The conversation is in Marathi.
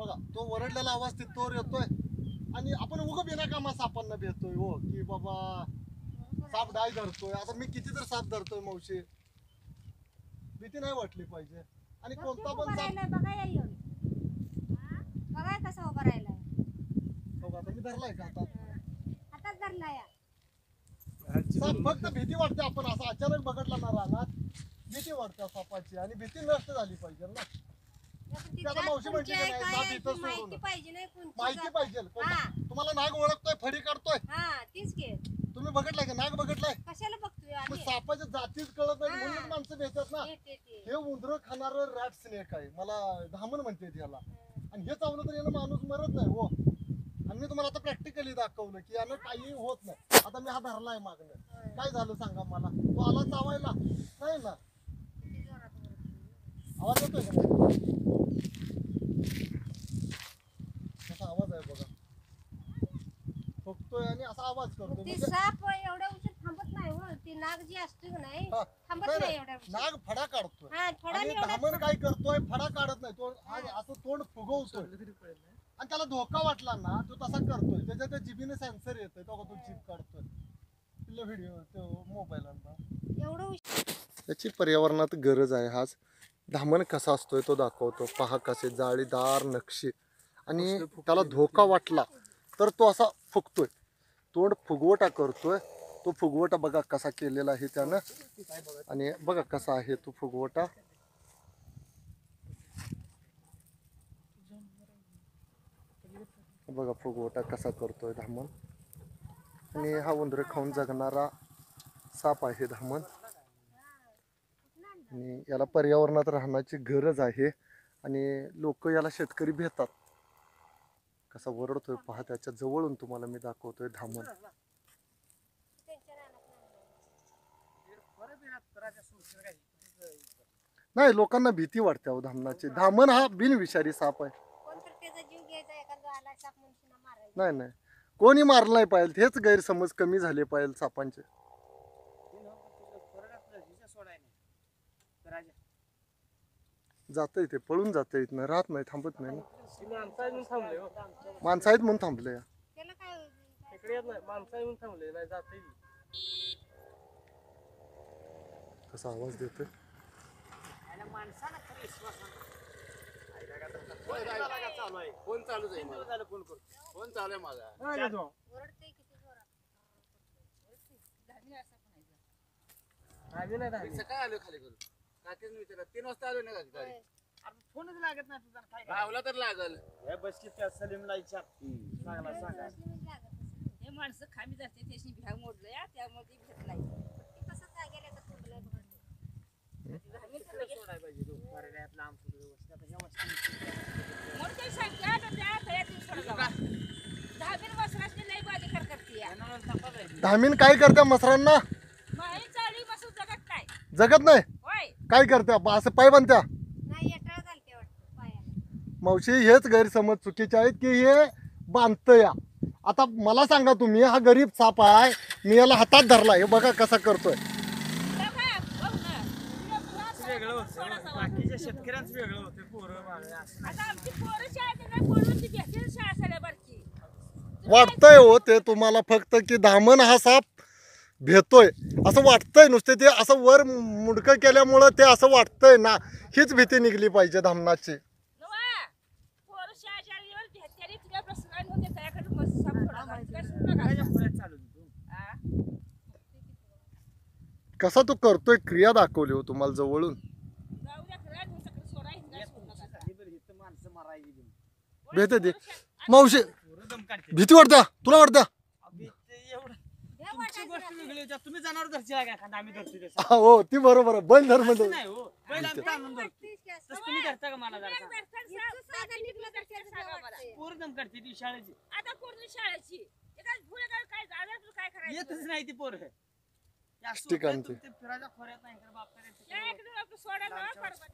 बघा तो वरडलेला आवाज तिथवर येतोय. आणि आपण उगं बिनाकामा सापांना भेटतोय हो. की बाबा साप डाय धरतोय. आता मी किती तर साप धरतोय मावशी. भीती नाही वाटली पाहिजे. आणि कोणता पण साप हा? कसा उभा बघा आता मी धरलाय का आता? साप फक्त भीती वाटते आपण असं अचानक बघितला ना रानात. भीती वाटते सापाची. आणि भीती नष्ट झाली पाहिजे ना. त्याला मावशी का नाही, इथं सोडून. माहिती पाहिजे नाही माहिती हा. तुम्हाला नाग ओळखतोय फडी काढतोय. हा तीच तुम्ही बघितलाय का? नाग बघितलाय? कशाला बघतोय मग आम्ही? सापाच्या जातीच कळत नाही हा. म्हणून माणसं भेटतात ना. ते- ते- ते. हे उंदर खाणार रॅट स्नेक आहे. मला धामण म्हणते याला. आणि हे चावलं तर यानं माणूस मरत नाही हो. आणि मी तुम्हाला आता प्रॅक्टिकली दाखवलं की यानं काही होत नाही. आता मी हा धरलाय मागणं काय झालं सांगा मला? तो आला चावायला. नाही ना किती जोरात ओरडतोय. आवाज येतोय का नाही? कसा आवाज आहे बघा फुकतोय आणि असा आवाज करतोय. ती म्हणजे साप एवढ्या उशीर थांबत नाही हो. ती नाग जी असते की नाही हा. थांबत नाही. एवढ्या उशीर. नाग फडा काढतोय. हा थोडा आणि एवढा धामण काय करतोय? फडा काढत नाही. तो आज असं तोंड फुगवतोय. आणि त्याला धोका वाटला ना तो तसा करतोय. त्याच्या त्या जिबीने सेन्सर येतोय. तो तो जीप काढतोय. व्हिडिओ तो मोबाईल एवढं उशीर. त्याची पर्यावरणात गरज आहे हाच. धामण कसा असतोय तो दाखवतो. पहा कसे जाळीदार नक्षी. आणि त्याला धोका वाटला. तर तो असा फुगतोय. तोंड फुगवटा करतोय. तो फुगवटा बघा कसा केलेला आहे त्यानं. आणि बघा कसा आहे तो फुगवटा. बघा फुगवटा कसा करतोय धामण. आणि हा उंदर खाऊन जगणारा साप आहे धामण. आणि याला पर्यावरणात राहण्याची गरज आहे. आणि लोक याला शेतकरी भेटतात. कसा वरडतोय पहा त्याच्या जवळून तुम्हाला मी दाखवतोय धामण. नाही. लोकांना भीती वाटते अहो धामणाची. धामण हा बिनविषारी साप आहे. नाही नाही. कोणी मारलं नाही पाहिजे हेच गैरसमज कमी झाले पाहिजे सापांचे. जातंय ते पळून जातंय इथनं राहत नाही थांबत नाही ना. माणसं आहेत म्हणून थांबले. त्याला काय इकडे येत नाही माणसं येऊन थांबले नाही जाते कसा आवाज देतोय? फोन आहे? माझा फोन चालू आहे? माझा? किती जोरात. नाही. सकाळी आलो खाली करून? काकीच विचारलं. तीन वाजता आलो ना गाडी अरे फोनच लागत नाही तुझा काय लावला तर लागल. हे बस की त्या सलीमला विचार. चांगला सांगा. हे माणसं खामी जाते त्याची भ्या मोडलं या त्यामुळे ती भेट नाही. ते कसं जागेला का थांबलंय बघा ते. आम्ही तर लगेच सोडायला पाहिजे तो. लांब सुरू व्यवस्थित आता ह्या वस्ती मोठे सांगते आता त्या तळ्यातून सोडा दहावीन वस्त्राची लई बाजी करते या धामीन काय करत्या मसरांना? माही चाळी बसून जगत काय जगत नाही? काय करत्या? बा- असं पाय बांधत्या? नाही येटाळ घालते वाटतं पायाला. मावशी हेच गैरसमज चुकीचे आहेत की हे बांधतं या आता मला सांगा तुम्ही हा गरीब साप आहे मी याला हातात धरला हे बघा कसा करतोय. वेगळं होतं बाकीच्या शेतकऱ्यांचं वेगळं होतं पोरं बाळ असं. आता आमची पोरं शाळेत नाही पडून ती भेटेल शाळा सगळ्या बारकी वाटतंय हो ते तुम्हाला फक्त की धामण हा साप भेटतोय. असं वाटतंय नुसते ते असं वर मुडकं केल्यामुळं ते असं वाटतंय ना हीच भीती निघली पाहिजे धामणाची. हा? कसा तो करतोय क्रिया दाखवली हो तुम्हाला जवळून. भेटते ते. मावशी भीती वाटत्या तुला वाटत्या तुमची गोष्ट. वेगळी होती तुम्ही जनावर धरची काय एखादा आम्ही धरतो ते हा, हो ती बरोबर आहे. बैल धर म्हणजे असं नाही हो. बैल आम्ही ताणून धरतो. वाटतंयच की असं. तसं तुम्ही धरता का मला जरा सांगा? पोरं दम काढते ती शाळेची. आता पूर्ण शाळेची. एका फुलं काय झालं तर काय करायचं? येतच नाही ती पोरं. हे असं ठिकाण होतंय, ते. तुमच्या फिरायच्या खोऱ्यात नाही इकडे बाप करायचं या इकडे आपण सोडा ना, परवा.